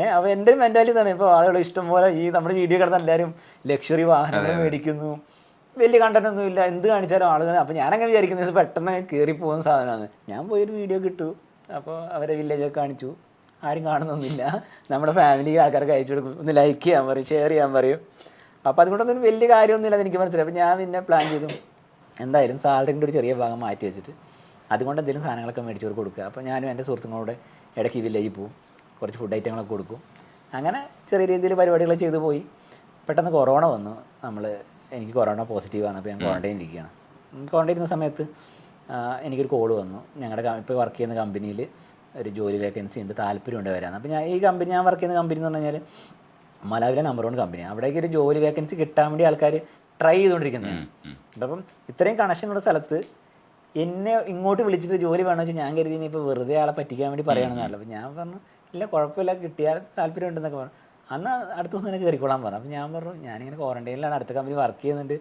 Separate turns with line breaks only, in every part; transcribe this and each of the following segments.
ഏഹ് അപ്പോൾ എന്റെ മെന്റാലിറ്റി തന്നെ ഇപ്പോൾ ആളുകൾ ഇഷ്ടംപോലെ ഈ നമ്മുടെ വീഡിയോ കിടന്ന എല്ലാവരും ലക്ഷറി വാഹനങ്ങൾ മേടിക്കുന്നു. വലിയ കണ്ടന്റ് ഒന്നും ഇല്ല. എന്ത് കാണിച്ചാലും ആളുകൾ അപ്പോൾ ഞാനങ്ങനെ വിചാരിക്കുന്നത് ഇത് പെട്ടെന്ന് കയറി പോകുന്ന സാധനമാണ്. ഞാൻ പോയൊരു വീഡിയോ കിട്ടു അപ്പോൾ അവരെ വില്ലേജൊക്കെ കാണിച്ചു. ആരും കാണുന്നൊന്നുമില്ല. നമ്മുടെ ഫാമിലി ആൾക്കാർക്ക് അയച്ചു കൊടുക്കും. ഒന്ന് ലൈക്ക് ചെയ്യാൻ പറയും ഷെയർ ചെയ്യാൻ പറയും. അപ്പോൾ അതുകൊണ്ടൊന്നും വലിയ കാര്യമൊന്നുമില്ല എന്ന് എനിക്ക് മനസ്സിലായി. അപ്പോൾ ഞാൻ പിന്നെ പ്ലാൻ ചെയ്തു. എന്തായാലും സാലറിന്റെ ഒരു ചെറിയ ഭാഗം മാറ്റി വെച്ചിട്ട്. അതുകൊണ്ട് എന്തെങ്കിലും സാധനങ്ങളൊക്കെ മേടിച്ചു കൊടുക്കുക. അപ്പോൾ ഞാനും എന്റെ സുഹൃത്തുക്കളോട് ഇടയ്ക്ക് വില്ലേജിൽ പോവും. കുറച്ച് ഫുഡ് ഐറ്റങ്ങളൊക്കെ കൊടുക്കും. അങ്ങനെ ചെറിയ രീതിയിൽ പരിപാടികൾ ചെയ്തു പോയി. പെട്ടെന്ന് കൊറോണ വന്നു. നമ്മൾ എനിക്ക് കൊറോണ പോസിറ്റീവാണ് അപ്പോൾ ഞാൻ ക്വാറന്റൈൻ ഇരിക്കുകയാണ്. ക്വാറന്റൈൻ ഇരുന്ന സമയത്ത് എനിക്കൊരു കോൾ വന്നു. ഞങ്ങളുടെ ഇപ്പോൾ വർക്ക് ചെയ്യുന്ന കമ്പനിയിൽ ഒരു ജോലി വേക്കൻസി ഉണ്ട്. താല്പര്യമുണ്ട് വരാൻ അപ്പോൾ ഞാൻ ഈ കമ്പനി ഞാൻ വർക്ക് ചെയ്യുന്ന കമ്പനി എന്ന് പറഞ്ഞു കഴിഞ്ഞാൽ മലാവിലെ നമ്പർ വൺ കമ്പനിയാണ് അവിടേക്ക് ഒരു ജോലി വേക്കൻസി കിട്ടാൻ വേണ്ടി ആൾക്കാർ ട്രൈ ചെയ്തുകൊണ്ടിരിക്കുന്നത് അപ്പം ഇത്രയും കണക്ഷനുള്ള സ്ഥലത്ത് എന്നെ ഇങ്ങോട്ട് വിളിച്ചിട്ട് ജോലി വേണമെന്ന് വെച്ചാൽ ഞാൻ കരുതി ഇപ്പോൾ വെറുതെ ആളെ പറ്റിക്കാൻ വേണ്ടി പറയുകയാണെന്നല്ല അപ്പം ഞാൻ പറഞ്ഞു ഇല്ല കുഴപ്പമില്ല കിട്ടിയാൽ താല്പര്യം ഉണ്ടെന്നൊക്കെ പറഞ്ഞു. അന്ന് അടുത്ത ദിവസം തന്നെ കയറിക്കോളാൻ പറഞ്ഞു. അപ്പം ഞാൻ പറഞ്ഞു ഞാനിങ്ങനെ ക്വാറന്റൈനിലാണ് അടുത്ത കമ്പനി വർക്ക് ചെയ്യുന്നുണ്ട്.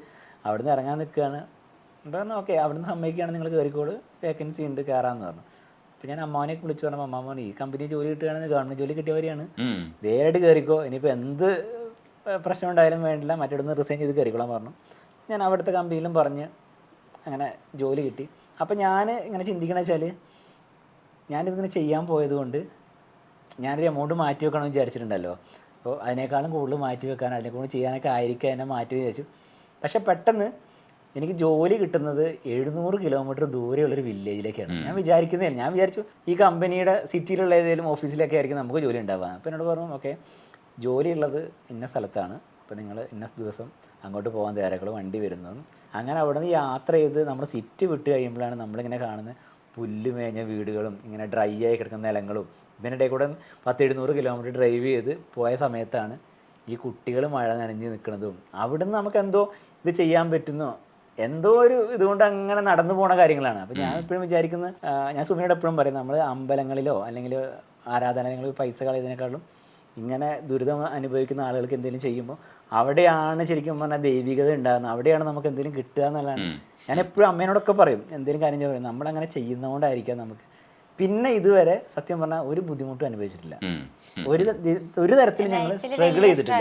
അവിടുന്ന് ഇറങ്ങാൻ നിൽക്കുകയാണ്. എന്നിട്ട് പറഞ്ഞു ഓക്കെ അവിടുന്ന് സമ്മതിക്കുകയാണ് നിങ്ങൾ കയറിക്കോൾ. വേക്കൻസി ഉണ്ട് കയറാമെന്ന് പറഞ്ഞു. അപ്പം ഞാൻ അമ്മാവനെ വിളിച്ചു പറഞ്ഞു അമ്മാവൻ ഈ കമ്പനി ജോലി കിട്ടുകയാണെങ്കിൽ ഗവൺമെന്റ് ജോലി കിട്ടിയവരെയാണ്. നേരിട്ട് കയറിക്കോ. ഇനിയിപ്പോൾ എന്ത് പ്രശ്നം ഉണ്ടായാലും വേണ്ടില്ല. മറ്റൊന്ന് റിസൈൻ ചെയ്ത് കയറിക്കോളാൻ പറഞ്ഞു. ഞാൻ അവിടുത്തെ കമ്പനിയിലും പറഞ്ഞ് അങ്ങനെ ജോലി കിട്ടി. അപ്പം ഞാൻ ഇങ്ങനെ ചിന്തിക്കണ വെച്ചാൽ ഞാനിതിങ്ങനെ ചെയ്യാൻ പോയത് കൊണ്ട് ഞാനൊരു എമൗണ്ട് മാറ്റി വെക്കണമെന്ന് വിചാരിച്ചിട്ടുണ്ടല്ലോ. അപ്പോൾ അതിനേക്കാളും കൂടുതൽ മാറ്റി വെക്കാൻ അതിനെ കൂടുതൽ ചെയ്യാനൊക്കെ ആയിരിക്കും എന്നെ മാറ്റി വിചാരിച്ചു. പക്ഷെ പെട്ടെന്ന് എനിക്ക് ജോലി കിട്ടുന്നത് എഴുന്നൂറ് കിലോമീറ്റർ ദൂരെയുള്ളൊരു വില്ലേജിലേക്കാണ് ഞാൻ വിചാരിക്കുന്നില്ല ഞാൻ വിചാരിച്ചു ഈ കമ്പനിയുടെ സിറ്റിയിലുള്ള ഏതെങ്കിലും ഓഫീസിലൊക്കെ ആയിരിക്കും നമുക്ക് ജോലി ഉണ്ടാവുക. അപ്പോൾ എന്നോട് പറഞ്ഞു ഓക്കെ ജോലി ഉള്ളത് ഇന്ന സ്ഥലത്താണ്. അപ്പോൾ നിങ്ങൾ ഇന്ന ദിവസം അങ്ങോട്ട് പോകാൻ തയ്യാറാക്കുള്ളൂ വണ്ടി വരുന്നതും അങ്ങനെ അവിടെ നിന്ന് യാത്ര ചെയ്ത് നമ്മൾ സിറ്റ് വിട്ട് കഴിയുമ്പോഴാണ് നമ്മളിങ്ങനെ കാണുന്ന പുല്ല് മേഞ്ഞ വീടുകളും ഇങ്ങനെ ഡ്രൈ ആയി കിടക്കുന്ന നിലങ്ങളും ഇതിനിടെ കൂടെ പത്ത് എഴുന്നൂറ് കിലോമീറ്റർ ഡ്രൈവ് ചെയ്ത് പോയ സമയത്താണ് ഈ കുട്ടികൾ മഴ നനഞ്ഞ് നിൽക്കുന്നതും. അവിടുന്ന് നമുക്ക് എന്തോ ഇത് ചെയ്യാൻ പറ്റുന്നോ? എന്തോ ഒരു ഇതുകൊണ്ട് അങ്ങനെ നടന്നു പോണ കാര്യങ്ങളാണ്. അപ്പോൾ ഞാൻ എപ്പോഴും വിചാരിക്കുന്നത് ഞാൻ സുമിയോട് എപ്പോഴും പറയും നമ്മൾ അമ്പലങ്ങളിലോ അല്ലെങ്കിൽ ആരാധനാലയങ്ങളിൽ പൈസ കളയുന്നതിനേക്കാളും ഇങ്ങനെ ദുരിതം അനുഭവിക്കുന്ന ആളുകൾക്ക് എന്തെങ്കിലും ചെയ്യുമ്പോൾ അവിടെയാണ് ശരിക്കും പറഞ്ഞാൽ ദൈവികത ഉണ്ടാകുന്നത്. അവിടെയാണ് നമുക്ക് എന്തെങ്കിലും കിട്ടുക എന്നുള്ളതാണ്. ഞാൻ എപ്പോഴും അമ്മേനോടൊക്കെ പറയും എന്തെങ്കിലും കാര്യം പറയും നമ്മളങ്ങനെ ചെയ്യുന്നതുകൊണ്ടായിരിക്കാം നമുക്ക്. പിന്നെ ഇതുവരെ സത്യം പറഞ്ഞാൽ ഒരു ബുദ്ധിമുട്ടും അനുഭവിച്ചിട്ടില്ല. ഒരു ഒരു തരത്തിൽ ഞങ്ങൾ സ്ട്രഗിൾ ചെയ്തിട്ടില്ല.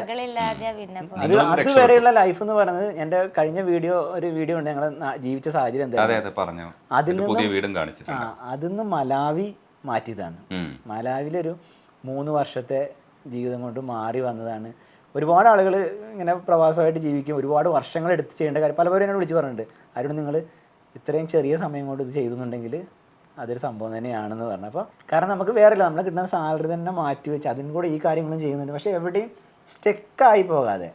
അതുവരെയുള്ള ലൈഫ് എന്ന് പറയുന്നത് എന്റെ കഴിഞ്ഞ വീഡിയോ ഒരു വീഡിയോ ഉണ്ട് ഞങ്ങൾ ജീവിച്ച സാഹചര്യം
എന്തായാലും
അതിൽ
അതെ പറഞ്ഞു.
അതിൽ നിന്ന് മലാവി മാറ്റിയതാണ്. മലാവിലൊരു മൂന്ന് വർഷത്തെ ജീവിതം കൊണ്ട് മാറി വന്നതാണ്. ഒരുപാട് ആളുകൾ ഇങ്ങനെ പ്രവാസമായിട്ട് ജീവിക്കും. ഒരുപാട് വർഷങ്ങൾ എടുത്ത് ചെയ്യേണ്ട കാര്യം പലപ്പോഴും എന്നോട് വിളിച്ച് പറഞ്ഞിട്ടുണ്ട്. ആരോട് നിങ്ങൾ ഇത്രയും ചെറിയ സമയം കൊണ്ട് ഇത് ചെയ്തുന്നുണ്ടെങ്കിൽ അതൊരു സംഭവം തന്നെയാണെന്ന് പറഞ്ഞു. അപ്പോൾ കാരണം നമുക്ക് വേറെ ഇല്ല നമ്മൾ കിട്ടുന്ന സാലറി തന്നെ മാറ്റി വെച്ച് അതിനും കൂടെ ഈ കാര്യങ്ങളും ചെയ്യുന്നുണ്ട്. പക്ഷേ എവിടെയും സ്റ്റെക്കായി പോകാതെ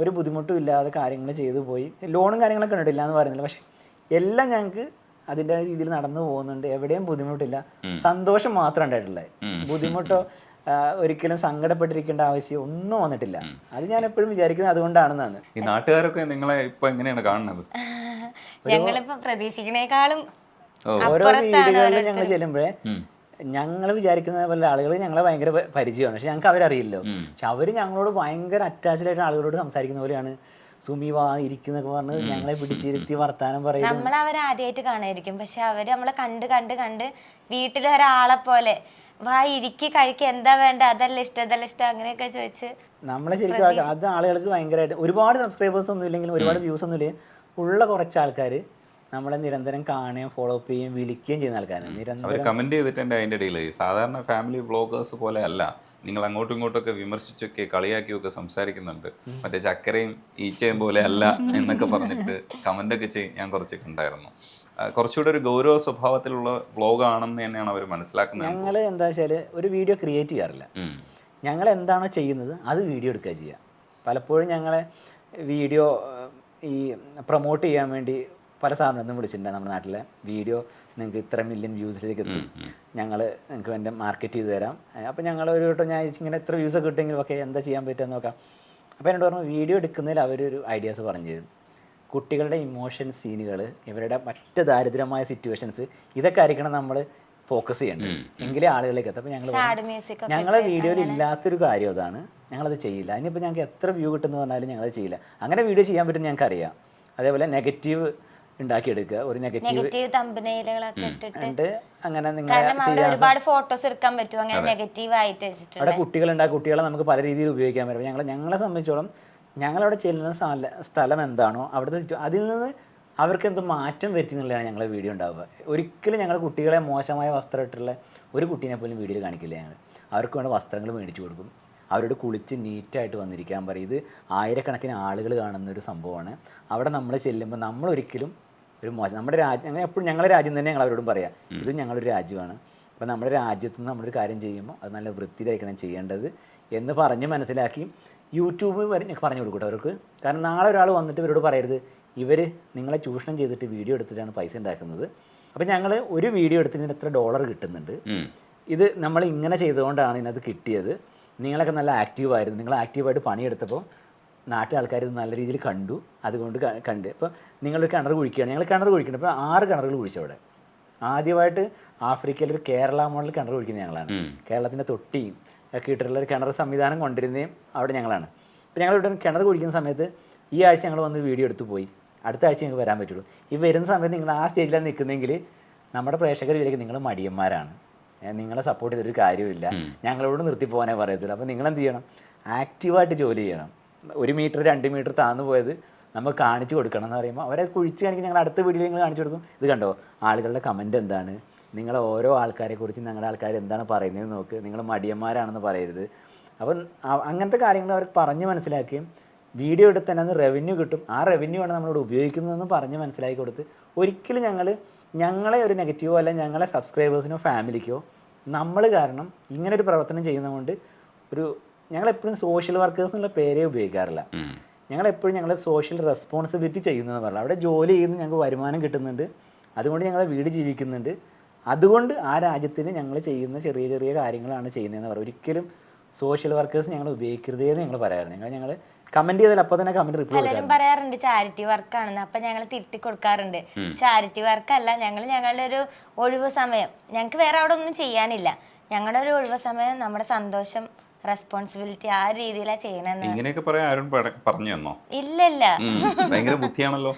ഒരു ബുദ്ധിമുട്ടും ഇല്ലാതെ കാര്യങ്ങൾ ചെയ്തു പോയി. ലോണും കാര്യങ്ങളൊക്കെ ഉണ്ട് എന്ന് പറയുന്നില്ല. പക്ഷേ എല്ലാം ഞങ്ങൾക്ക് അതിന്റെ രീതിയിൽ നടന്നു പോകുന്നുണ്ട്. എവിടെയും ബുദ്ധിമുട്ടില്ല. സന്തോഷം മാത്രം ഉണ്ടായിട്ടുള്ളത്. ബുദ്ധിമുട്ടോ ഒരിക്കലും സങ്കടപ്പെട്ടിരിക്കേണ്ട ആവശ്യം ഒന്നും വന്നിട്ടില്ല. അത് ഞാൻ എപ്പോഴും വിചാരിക്കുന്നത് അതുകൊണ്ടാണെന്നാണ്.
ഈ നാട്ടുകാരൊക്കെ നിങ്ങളെ ഇപ്പൊ എങ്ങനെയാണ് കാണുന്നത്?
ഞങ്ങളിപ്പോ പ്രതീക്ഷിക്കണേക്കാളും
ഓരോ വീടുകളിലും ഞങ്ങൾ. ചെല്ലുമ്പോഴേ ഞങ്ങൾ വിചാരിക്കുന്ന പോലെ ആളുകൾ ഞങ്ങളെ ഭയങ്കര പരിചയമാണ്. പക്ഷെ ഞങ്ങൾക്ക് അവരറിയില്ലോ. പക്ഷെ അവർ ഞങ്ങളോട് ഭയങ്കര അറ്റാച്ച്ഡ് ആയിട്ട് ആളുകളോട് സംസാരിക്കുന്ന പോലെയാണ്. സുമി വാ ഇരിക്കുന്നൊക്കെ പറഞ്ഞ് ഞങ്ങളെ പിടിച്ചിരുത്തി വർത്താനം പറയും
നമ്മൾ അവരെ ആദ്യമായിട്ട് കാണായിരിക്കും പക്ഷെ അവർ നമ്മളെ കണ്ട് കണ്ട് കണ്ട് വീട്ടിലെ ഒരാളെ പോലെ വാ ഇരിക്കി കഴിക്ക എന്താ വേണ്ട? അതല്ല ഇഷ്ടം അതല്ല ഇഷ്ടം? അങ്ങനെയൊക്കെ ചോദിച്ച്
നമ്മളെ ശരിക്കും അത് ആളുകൾക്ക് ഭയങ്കരമായിട്ട് ഒരുപാട് സബ്സ്ക്രൈബേഴ്സ് ഒന്നും ഇല്ലെങ്കിലും ഒരുപാട് വ്യൂസ് ഒന്നും ഇല്ലെങ്കിൽ ഉള്ള കുറച്ച് ആൾക്കാർ നമ്മളെ നിരന്തരം കാണുകയും ഫോളോ അപ്പ് ചെയ്യുകയും വിളിക്കുകയും ചെയ്യുന്ന ആൾക്കാരാണ്.
അവർ
നിരന്തരം
കമന്റ് ചെയ്തിട്ടുണ്ട് അതിന്റെ ഇടയിൽ സാധാരണ ഫാമിലി വ്ളോഗേഴ്സ് പോലെ അല്ല. നിങ്ങൾ അങ്ങോട്ടും ഇങ്ങോട്ടൊക്കെ വിമർശിച്ചൊക്കെ കളിയാക്കിയൊക്കെ സംസാരിക്കുന്നുണ്ട്. മറ്റേ ചക്കരയും ഈച്ചയും പോലെ അല്ല എന്നൊക്കെ പറഞ്ഞിട്ട് കമന്റ് ഒക്കെ ചെയ്യും ഞാൻ കുറച്ച് കണ്ടായിരുന്നു ആ, കുറച്ചുകൂടെ ഒരു ഗൗരവ സ്വഭാവത്തിലുള്ള വ്ളോഗാണെന്ന് തന്നെയാണ് അവർ മനസ്സിലാക്കുന്നത്.
ഞങ്ങൾ എന്താ വെച്ചാൽ ഒരു വീഡിയോ ക്രിയേറ്റ് ചെയ്യാറില്ല. ഞങ്ങൾ എന്താണോ ചെയ്യുന്നത് അത് വീഡിയോ എടുക്കുക ചെയ്യുക പലപ്പോഴും ഞങ്ങളെ വീഡിയോ ഈ പ്രൊമോട്ട് ചെയ്യാൻ വേണ്ടി പല സ്ഥാപനത്തിനും വിളിച്ചിട്ടുണ്ട് നമ്മുടെ നാട്ടിലെ. വീഡിയോ നിങ്ങൾക്ക് ഇത്ര മില്യൺ വ്യൂസിലേക്ക് എത്തും. ഞങ്ങൾ നിങ്ങൾക്ക് എന്റെ മാർക്കറ്റ് ചെയ്ത് തരാം. അപ്പോൾ ഞങ്ങൾ ഒരു വട്ടം ഞാൻ ഇങ്ങനെ എത്ര വ്യൂസ് കിട്ടുമെങ്കിലും ഓക്കെ എന്താ ചെയ്യാൻ പറ്റുമെന്ന് നോക്കാം. അപ്പോൾ എന്നോട് പറഞ്ഞു വീഡിയോ എടുക്കുന്നതിൽ അവരൊരു ഐഡിയാസ് പറഞ്ഞു തരും. കുട്ടികളുടെ ഇമോഷൻ സീനുകൾ ഇവരുടെ മറ്റ് ദാരിദ്ര്യമായ സിറ്റുവേഷൻസ് ഇതൊക്കെ ആയിരിക്കണം നമ്മൾ ഫോക്കസ് ചെയ്യേണ്ടത്. എങ്കിലേ ആളുകളിലേക്ക് എത്തും. അപ്പോൾ ഞങ്ങൾ
ഒക്കെ
ഞങ്ങളെ വീഡിയോയിൽ ഇല്ലാത്തൊരു കാര്യം അതാണ്. ഞങ്ങളത് ചെയ്യില്ല. അതിനിപ്പോൾ ഞങ്ങൾക്ക് എത്ര വ്യൂ കിട്ടുമെന്ന് പറഞ്ഞാലും ഞങ്ങളത് ചെയ്യില്ല. അങ്ങനെ വീഡിയോ ചെയ്യാൻ പറ്റും ഞങ്ങൾക്ക് അറിയാം അതേപോലെ നെഗറ്റീവ് ഉണ്ടാക്കിയെടുക്കുക. ഒരു നെഗറ്റീവ്
ഇട്ടിട്ട്.
അങ്ങനെ നിങ്ങൾ
ഒരുപാട് ഫോട്ടോസ് എടുക്കാൻ പറ്റും. അങ്ങനെ നെഗറ്റീവ് ആയിട്ട്
അവിടെ കുട്ടികളുണ്ട്. ആ കുട്ടികളെ നമുക്ക് പല രീതിയിൽ ഉപയോഗിക്കാൻ പറ്റും. ഞങ്ങൾ ഞങ്ങളെ സംബന്ധിച്ചോളം ഞങ്ങളവിടെ ചെല്ലുന്ന സ്ഥല സ്ഥലം എന്താണോ അവിടെ അതിൽ നിന്ന് അവർക്ക് എന്ത് മാറ്റം വരുത്തി എന്നുള്ളതാണ് ഞങ്ങളെ വീഡിയോ ഉണ്ടാവുക. ഒരിക്കലും ഞങ്ങളുടെ കുട്ടികളെ മോശമായ വസ്ത്രം ഇട്ടുള്ള ഒരു കുട്ടീനെ പോലും വീഡിയോയിൽ കാണിക്കില്ല ഞങ്ങൾ അവർക്ക് വേണ്ട വസ്ത്രങ്ങൾ മേടിച്ചു കൊടുക്കും. അവരോട് കുളിച്ച് നീറ്റായിട്ട് വന്നിരിക്കാൻ പറയും. ഇത് ആയിരക്കണക്കിന് ആളുകൾ കാണുന്ന ഒരു സംഭവമാണ്. അവിടെ നമ്മൾ ചെല്ലുമ്പോൾ നമ്മൾ ഒരിക്കലും ഒരു മോശം. നമ്മുടെ രാജ്യം അങ്ങനെ എപ്പോഴും ഞങ്ങളുടെ രാജ്യം തന്നെ ഞങ്ങൾ അവരോടും പറയാം ഇത് ഞങ്ങളൊരു രാജ്യമാണ്. അപ്പോൾ നമ്മുടെ രാജ്യത്ത് നിന്ന് നമ്മളൊരു കാര്യം ചെയ്യുമ്പോൾ അത് നല്ല വൃത്തിയിലായിരിക്കണം ചെയ്യേണ്ടത് എന്ന് പറഞ്ഞ് മനസ്സിലാക്കി യൂട്യൂബ് വരെ പറഞ്ഞു കൊടുക്കട്ടെ അവർക്ക്. കാരണം നാളെ ഒരാൾ വന്നിട്ട് ഇവരോട് പറയരുത് ഇവർ നിങ്ങളെ ചൂഷണം ചെയ്തിട്ട് വീഡിയോ എടുത്തിട്ടാണ് പൈസ ഉണ്ടാക്കുന്നത്. അപ്പോൾ ഞങ്ങൾ ഒരു വീഡിയോ എടുത്തതിന് എത്ര ഡോളർ കിട്ടുന്നുണ്ട്. ഇത് നമ്മൾ ഇങ്ങനെ ചെയ്തുകൊണ്ടാണ് ഇതിനകത്ത് കിട്ടിയത്. നിങ്ങളൊക്കെ നല്ല ആക്റ്റീവായിരുന്നു. നിങ്ങൾ ആക്റ്റീവായിട്ട് പണിയെടുത്തപ്പോൾ നാട്ടിലെ ആൾക്കാർ ഇത് നല്ല രീതിയിൽ കണ്ടു. അതുകൊണ്ട് കണ്ട്. ഇപ്പോൾ നിങ്ങളൊരു കിണർ കുഴിക്കുകയാണ്. ഞങ്ങൾ കിണർ കുഴിക്കണം ഇപ്പോൾ ആറ് കിണറുകൾ കുഴിച്ചു അവിടെ. ആദ്യമായിട്ട് ആഫ്രിക്കയിൽ ഒരു കേരള മോഡൽ കിണർ കുഴിക്കുന്നത് ഞങ്ങളാണ്. കേരളത്തിന്റെ തൊട്ടിയും ഒക്കെ ഇട്ടിട്ടുള്ള ഒരു കിണർ സംവിധാനം കൊണ്ടിരുന്നതും അവിടെ ഞങ്ങളാണ്. അപ്പോൾ ഞങ്ങൾ ഇവിടെ കിണർ കുഴിക്കുന്ന സമയത്ത് ഈ ആഴ്ച ഞങ്ങൾ വന്ന് വീഡിയോ എടുത്തു പോയി. അടുത്ത ആഴ്ച ഞങ്ങൾക്ക് വരാൻ പറ്റുള്ളൂ. ഈ വരുന്ന സമയത്ത് നിങ്ങൾ ആ സ്റ്റേജിലാണ് നിൽക്കുന്നെങ്കിൽ നമ്മുടെ പ്രേക്ഷകർ വിചാരിക്കും നിങ്ങൾ മടിയന്മാരാണ്. നിങ്ങളെ സപ്പോർട്ട് ചെയ്തൊരു കാര്യമില്ല ഞങ്ങളോട് നിർത്തി പോകാനേ പറയത്തുള്ളൂ. അപ്പോൾ നിങ്ങൾ എന്ത് ചെയ്യണം? ആക്റ്റീവായിട്ട് ജോലി ചെയ്യണം. ഒരു മീറ്റർ രണ്ട് മീറ്റർ താന്നു പോയത് നമ്മൾ കാണിച്ചു കൊടുക്കണം എന്ന് പറയുമ്പോൾ അവരെ കുഴിച്ച് കാണിക്കും. ഞങ്ങൾ അടുത്ത വീഡിയോ നിങ്ങൾ കാണിച്ചു കൊടുക്കും. ഇത് കണ്ടോ? ആളുകളുടെ കമന്റ് എന്താണ്? നിങ്ങൾ ഓരോ ആൾക്കാരെക്കുറിച്ച് ഞങ്ങളുടെ ആൾക്കാർ എന്താണ് പറയുന്നത് നോക്ക്. നിങ്ങൾ മടിയന്മാരാണെന്ന് പറയരുത്. അപ്പം അങ്ങനത്തെ കാര്യങ്ങൾ അവർ പറഞ്ഞ് മനസ്സിലാക്കുകയും വീഡിയോ എടുത്ത് തന്നെ റവന്യൂ കിട്ടും. ആ റവന്യൂ ആണ് നമ്മളിവിടെ ഉപയോഗിക്കുന്നതെന്ന് പറഞ്ഞ് മനസ്സിലാക്കി കൊടുത്ത് ഒരിക്കലും ഞങ്ങൾ ഞങ്ങളെ ഒരു നെഗറ്റീവോ അല്ല ഞങ്ങളെ സബ്സ്ക്രൈബേഴ്സിനോ ഫാമിലിക്കോ നമ്മൾ കാരണം ഇങ്ങനെ ഒരു പ്രവർത്തനം ചെയ്യുന്നതുകൊണ്ട് ഒരു ഞങ്ങളെപ്പോഴും സോഷ്യൽ വർക്കേഴ്സ് എന്നുള്ള പേരേ ഉപയോഗിക്കാറില്ല.
ഞങ്ങൾ
എപ്പോഴും ഞങ്ങൾ സോഷ്യൽ റെസ്പോൺസിബിലിറ്റി ചെയ്യുന്നതെന്ന് പറഞ്ഞാൽ അവിടെ ജോലി ചെയ്യുന്ന ഞങ്ങൾക്ക് വരുമാനം കിട്ടുന്നുണ്ട്. അതുകൊണ്ട് ഞങ്ങളെ വീട് ജീവിക്കുന്നുണ്ട്. അതുകൊണ്ട് ആ രാജ്യത്തിന് ഞങ്ങൾ ചെയ്യുന്ന ചെറിയ ചെറിയ കാര്യങ്ങളാണ് ചെയ്യുന്നതെന്ന് പറയും. ഒരിക്കലും സോഷ്യൽ വർക്കേഴ്സ് ഞങ്ങൾ ഉപയോഗിക്കരുതേ എന്ന് ഞങ്ങൾ പറയാറുണ്ട്. ഞങ്ങൾ ഞങ്ങൾ കമന്റ് ചെയ്താൽ അപ്പൊ തന്നെ കമന്റ് റിപ്ലൈ
പലരും പറയാറുണ്ട് ചാരിറ്റി വർക്ക് ആണെന്ന്. അപ്പൊ ഞങ്ങൾ തിരുത്തി കൊടുക്കാറുണ്ട്. ചാരിറ്റി വർക്ക് അല്ല ഞങ്ങൾ ഞങ്ങളുടെ ഒരു ഒഴിവ് സമയം. ഞങ്ങൾക്ക് വേറെ അവിടെ ഒന്നും ചെയ്യാനില്ല. ഞങ്ങളുടെ ഒരു ഒഴിവ് സമയം നമ്മുടെ സന്തോഷം റെസ്പോൺസിബിലിറ്റി ആ രീതിയിലാണ് ചെയ്യണമെന്ന്
ഇങ്ങനെയൊക്കെ പറയാൻ ആരും പറഞ്ഞു തന്നോ?
ഇല്ലല്ല. ഇല്ല
ഭയങ്കര ബുദ്ധിയാണല്ലോ.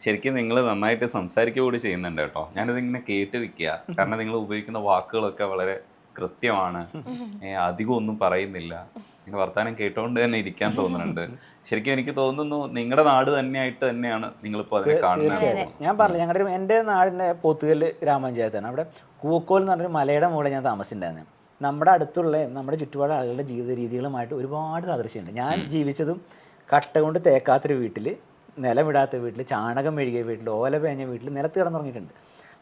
ശരിക്കും നിങ്ങൾ നന്നായിട്ട് സംസാരിക്കുക കൂടി ചെയ്യുന്നുണ്ട് കേട്ടോ. ഞാനിത് ഇങ്ങനെ കേട്ടിരിക്കുക കാരണം നിങ്ങൾ ഉപയോഗിക്കുന്ന വാക്കുകളൊക്കെ വളരെ കൃത്യമാണ്. ഏ, അധികം ഒന്നും പറയുന്നില്ല. ഇങ്ങനെ വർത്താനം കേട്ടോണ്ട് തന്നെ ഇരിക്കാൻ തോന്നുന്നുണ്ട്. ശരിക്കും എനിക്ക് തോന്നുന്നു നിങ്ങളുടെ നാട് തന്നെയായിട്ട് തന്നെയാണ് നിങ്ങളിപ്പോൾ അതിനെ കാണുന്നത്.
ഞാൻ പറഞ്ഞു ഞങ്ങളുടെ എന്റെ നാടിന്റെ പോത്തുകല്ല് ഗ്രാമപഞ്ചായത്താണ്. അവിടെ കൂക്കോൽ എന്ന് പറഞ്ഞൊരു മലയുടെ മുകളിൽ ഞാൻ താമസിച്ചിട്ടുണ്ടായിരുന്നു നമ്മുടെ അടുത്തുള്ള നമ്മുടെ ചുറ്റുപാട് ആളുകളുടെ ജീവിത രീതികളുമായിട്ട് ഒരുപാട് സാദൃശ്യമുണ്ട്. ഞാൻ ജീവിച്ചതും കട്ട കൊണ്ട് തേക്കാത്തൊരു വീട്ടിൽ നിലമിടാത്ത വീട്ടിൽ ചാണകം മെഴുകിയ വീട്ടിൽ ഓല പേഞ്ഞ വീട്ടിൽ നിലത്ത് കിടന്നുറങ്ങിയിട്ടുണ്ട്.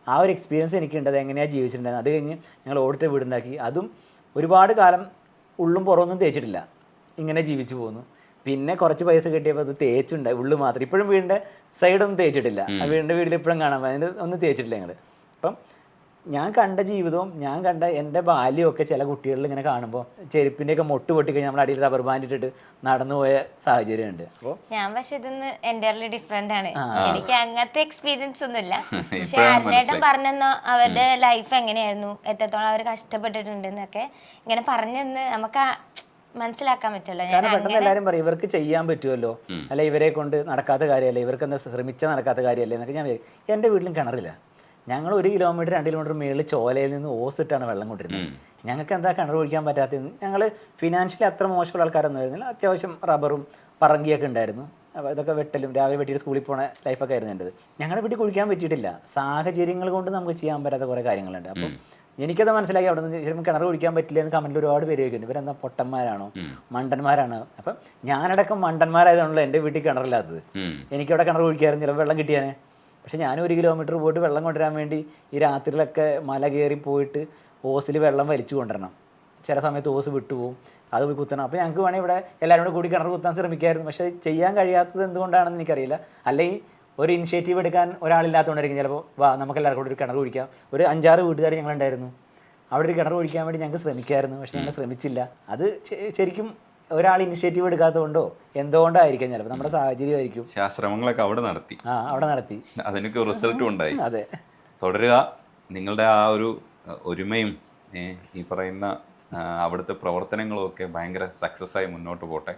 ആ ഒരു എക്സ്പീരിയൻസ് എനിക്കുണ്ട്. അത് എങ്ങനെയാണ് ജീവിച്ചിട്ടുണ്ടായിരുന്നത്? അത് കഴിഞ്ഞ് ഞങ്ങൾ ഓടിട്ട വീടുണ്ടാക്കി. അതും ഒരുപാട് കാലം ഉള്ളും പുറമൊന്നും തേച്ചിട്ടില്ല. ഇങ്ങനെ ജീവിച്ചു പോകുന്നു പിന്നെ കുറച്ച് പൈസ കിട്ടിയപ്പോൾ അത് തേച്ചുണ്ടായി ഉള്ളു മാത്രം. ഇപ്പോഴും വീടിന്റെ സൈഡൊന്നും തേച്ചിട്ടില്ല. ആ വീടിന്റെ വീട്ടിൽ ഇപ്പോഴും കാണാൻ. അതിന് ഒന്നും തേച്ചിട്ടില്ല ഞങ്ങൾ അപ്പം ഞാൻ കണ്ട ജീവിതവും ഞാൻ കണ്ട എന്റെ ബാല്യമൊക്കെ ചില കുട്ടികളിൽ ഇങ്ങനെ കാണുമ്പോൾ ചെരുപ്പിന്റെയൊക്കെ മൊട്ട് പൊട്ടിക്കഴിഞ്ഞാൽ നമ്മുടെ അടിയിൽ റബ്ബർ ബാൻഡ് ഇട്ടിട്ട് നടന്നു പോയ സാഹചര്യമുണ്ട്. അപ്പോൾ
ഞാൻ പക്ഷെ ഇതൊന്ന് എന്റെ ഡിഫറെന്റ് ആണ്. എനിക്ക് അങ്ങനത്തെ എക്സ്പീരിയൻസ് ഒന്നുമില്ല പക്ഷെ
അന്നേട്ടം
അരുണേട്ടൻ പറഞ്ഞെന്നോ അവരുടെ ലൈഫ് എങ്ങനെയായിരുന്നു എത്രത്തോളം അവർ കഷ്ടപ്പെട്ടിട്ടുണ്ട് എന്നൊക്കെ ഇങ്ങനെ പറഞ്ഞെന്ന് നമുക്ക് ആ മനസ്സിലാക്കാൻ പറ്റുള്ളൂ ഞാൻ
കാരണം പെട്ടെന്ന് എല്ലാവരും പറയും ഇവർക്ക് ചെയ്യാൻ പറ്റുമല്ലോ. അല്ല ഇവരെ കൊണ്ട് നടക്കാത്ത കാര്യമല്ലേ ഇവർക്ക് എന്താ ശ്രമിച്ചാൽ നടക്കാത്ത കാര്യമല്ലേ എന്നൊക്കെ ഞാൻ എന്റെ വീട്ടിലും കിണറില്ല. ഞങ്ങൾ ഒരു കിലോമീറ്റർ രണ്ട് കിലോമീറ്റർ മേളിൽ ചോലയിൽ നിന്ന് ഓസിട്ടാണ് വെള്ളം കൊണ്ടിരുന്നത്. ഞങ്ങൾക്ക് എന്താ കിണർ കുഴിക്കാൻ പറ്റാത്തത്? ഞങ്ങൾ ഫിനാൻഷ്യലി അത്ര മോശമുള്ള ആൾക്കാരൊന്നും ആയിരുന്നില്ല. അത്യാവശ്യം റബ്ബറും പറങ്കിയൊക്കെ ഉണ്ടായിരുന്നു. അപ്പോൾ ഇതൊക്കെ വെട്ടലും രാവിലെ വെട്ടിയിട്ട് സ്കൂളിൽ പോണ ലൈഫൊക്കെ ആയിരുന്നു എന്റെത്. ഞങ്ങളുടെ വീട്ടിൽ കുഴിക്കാൻ പറ്റിയിട്ടില്ല. സാഹചര്യങ്ങൾ കൊണ്ട് നമുക്ക് ചെയ്യാൻ പറ്റാത്ത കുറേ കാര്യങ്ങളുണ്ട്. അപ്പം എനിക്കത് മനസ്സിലാക്കി അവിടെ നിന്ന് ചിലപ്പോൾ കിണർ കുഴിക്കാൻ പറ്റില്ല എന്ന് കമന്റിൽ ഒരുപാട് പേര് ചോദിക്കുന്നു ഇവരെന്താ പൊട്ടന്മാരാണോ? മണ്ടന്മാരാണ്? അപ്പം ഞാനടക്കം മണ്ടന്മാരായതാണല്ലോ എന്റെ വീട്ടിൽ കിണറില്ലാത്തത്. എനിക്കവിടെ കിണർ കുഴിക്കായിരുന്നു ചിലപ്പോൾ വെള്ളം കിട്ടിയാനെ പക്ഷെ ഞാൻ ഒരു കിലോമീറ്റർ പോയിട്ട് വെള്ളം കൊണ്ടുവരാൻ വേണ്ടി ഈ രാത്രിയിലൊക്കെ മല കയറി പോയിട്ട് ഓസിൽ വെള്ളം വലിച്ചു കൊണ്ടുവരണം. ചില സമയത്ത് ഓസ് വിട്ടുപോകും. അത് പോയി കുത്തണം. അപ്പോൾ ഞങ്ങൾക്ക് വേണമെങ്കിൽ ഇവിടെ എല്ലാവരും കൂടെ കൂടി കിണർ കുത്താൻ ശ്രമിക്കായിരുന്നു. പക്ഷേ ചെയ്യാൻ കഴിയാത്തത് എന്തുകൊണ്ടാണെന്ന് എനിക്കറിയില്ല. അല്ലെങ്കിൽ ഒരു ഇനിഷ്യേറ്റീവ് എടുക്കാൻ ഒരാളില്ലാത്തതുകൊണ്ടായിരിക്കും. ചിലപ്പോൾ വാ നമുക്ക് എല്ലാവർക്കും കൂടി ഒരു കിണർ കുഴിക്കാം ഒരു അഞ്ചാറ് വീട്ടുകാർ ഞങ്ങളുണ്ടായിരുന്നു. അവിടെ ഒരു കിണർ കുഴിക്കാൻ വേണ്ടി ഞങ്ങൾക്ക് ശ്രമിക്കായിരുന്നു. പക്ഷെ ഞങ്ങൾ ശ്രമിച്ചില്ല. അത് ശരിക്കും ഒരാൾ ഇനിഷ്യേറ്റീവ് എടുക്കാത്തതുകൊണ്ടോ? എന്തുകൊണ്ടായിരിക്കാം ചിലപ്പോൾ നമ്മുടെ സാഹചര്യമായിരിക്കും.
ശാസ്ത്രമങ്ങളൊക്കെ ശ്രമങ്ങളൊക്കെ അവിടെ നടത്തി.
ആ അവിടെ നടത്തി.
അതിനൊക്കെ റിസൾട്ടും ഉണ്ടായി.
അതെ.
തുടരുക. നിങ്ങളുടെ ആ ഒരു ഒരുമയും ഈ പറയുന്ന അവിടുത്തെ പ്രവർത്തനങ്ങളും ഒക്കെ ഭയങ്കര സക്സസ് ആയി മുന്നോട്ട് പോട്ടെ.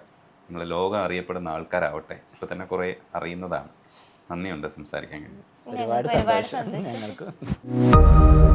നിങ്ങൾ ലോകം അറിയപ്പെടുന്ന ആൾക്കാരാവട്ടെ. ഇപ്പം തന്നെ കുറേ അറിയുന്നതാണ്. നന്ദിയുണ്ട് സംസാരിക്കാൻ. കഴിഞ്ഞു
ഒരുപാട്
സന്തോഷം.
ഞങ്ങൾക്ക്.